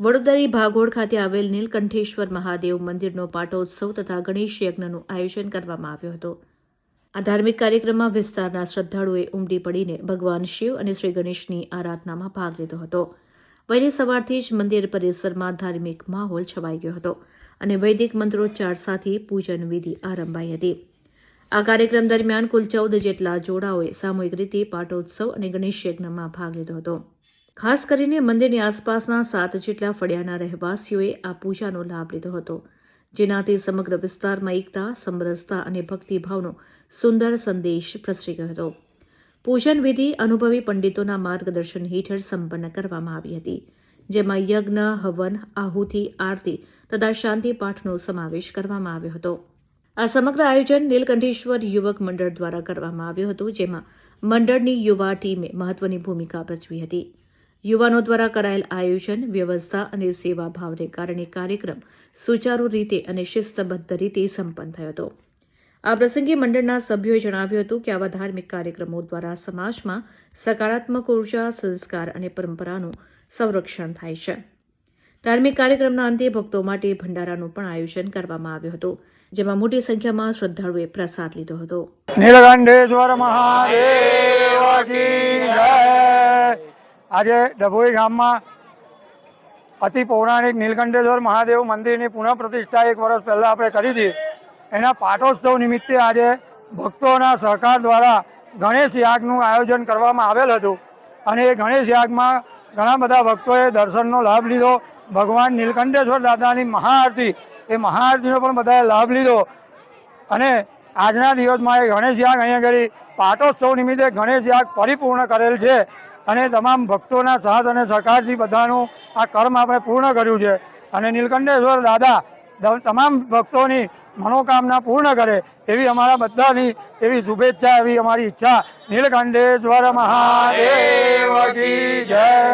વડોદરી ભાગોળ ખાતે આવેલ નીલકંઠેશ્વર મહાદેવ મંદિરનો પાટોત્સવ તથા ગણેશ યજ્ઞનું આયોજન કરવામાં આવ્યું હતું. આ ધાર્મિક કાર્યક્રમમાં વિસ્તારના શ્રદ્ધાળુઓએ ઉમટી પડીને ભગવાન શિવ અને શ્રી ગણેશની આરાધનામાં ભાગ લીધો હતો. વહેલી સવારથી જ મંદિર પરિસરમાં ધાર્મિક માહોલ છવાઈ ગયો હતો અને વૈદિક મંત્રોચ્ચાર સાથે પૂજન વિધિ આરંભાઈ હતી. આ કાર્યક્રમ દરમિયાન કુલ ચૌદ જેટલા જોડાઓએ સામૂહિક રીતે પાટોત્સવ અને ગણેશ યજ્ઞમાં ભાગ લીધો હતો. ખાસ કરીને મંદિરની આસપાસના સાત જેટલા ફળિયાના રહેવાસીઓએ આ પૂજાનો લાભ લીધો હતો જેનાથી સમગ્ર વિસ્તારમાં એકતા, સમરસતા અને ભક્તિભાવનો સુંદર સંદેશ પ્રસરી ગયો હતો. પૂજન વિધિ અનુભવી પંડિતોના માર્ગદર્શન હેઠળ સંપન્ન કરવામાં આવી હતી, જેમાં યજ્ઞ, હવન, આહુતિ, આરતી તથા શાંતિ પાઠનો સમાવેશ કરવામાં આવ્યો હતો. આ સમગ્ર આયોજન નીલકંઠેશ્વર યુવક મંડળ દ્વારા કરવામાં આવ્યું હતું, જેમાં મંડળની યુવા ટીમે મહત્વની ભૂમિકા ભજવી હતી. યુવાનો દ્વારા કરાયેલ આયોજન, વ્યવસ્થા અને સેવા ભાવને કારણે કાર્યક્રમ સુચારુ રીતે અને શિસ્તબદ્ધ રીતે સંપન્ન થયો હતો. આ પ્રસંગે મંડળના સભ્યોએ જણાવ્યું હતું કે આવા ધાર્મિક કાર્યક્રમો દ્વારા સમાજમાં સકારાત્મક ઊર્જા, સંસ્કાર અને પરંપરાનું સંરક્ષણ થાય છે. ધાર્મિક કાર્યક્રમના અંતે ભક્તો માટે ભંડારાનું પણ આયોજન કરવામાં આવ્યું હતું, જેમાં મોટી સંખ્યામાં શ્રદ્ધાળુએ પ્રસાદ લીધો હતો. નીલકંઠેશ્વર મહાદેવ આજે ડભોઈ ગામમાં અતિ પૌરાણિક નીલકંઠેશ્વર મહાદેવ મંદિરની પુનઃ પ્રતિષ્ઠા એક વર્ષ પહેલાં આપણે કરી હતી. એના પાટોત્સવ નિમિત્તે આજે ભક્તોના સહકાર દ્વારા ગણેશ યાગનું આયોજન કરવામાં આવેલ હતું. અને એ ગણેશ યાગમાં ઘણા બધા ભક્તોએ દર્શનનો લાભ લીધો. ભગવાન નીલકંઠેશ્વર દાદાની મહાઆરતી, એ મહાઆરતીનો પણ બધાએ લાભ લીધો. અને આજના દિવસમાં એ ગણેશ યાગ અહીંયા કરી પાટોત્સવ નિમિત્તે ગણેશ યાગ પરિપૂર્ણ કરેલ છે. અને તમામ ભક્તોના સાથ અને સહકારથી બધાનું આ કર્મ આપણે પૂર્ણ કર્યું છે. અને નીલકંઠેશ્વર દાદા તમામ ભક્તોની મનોકામના પૂર્ણ કરે એવી અમારા બધાની એવી શુભેચ્છા, એવી અમારી ઈચ્છા. નીલકંઠેશ્વર મહાદેવ જય.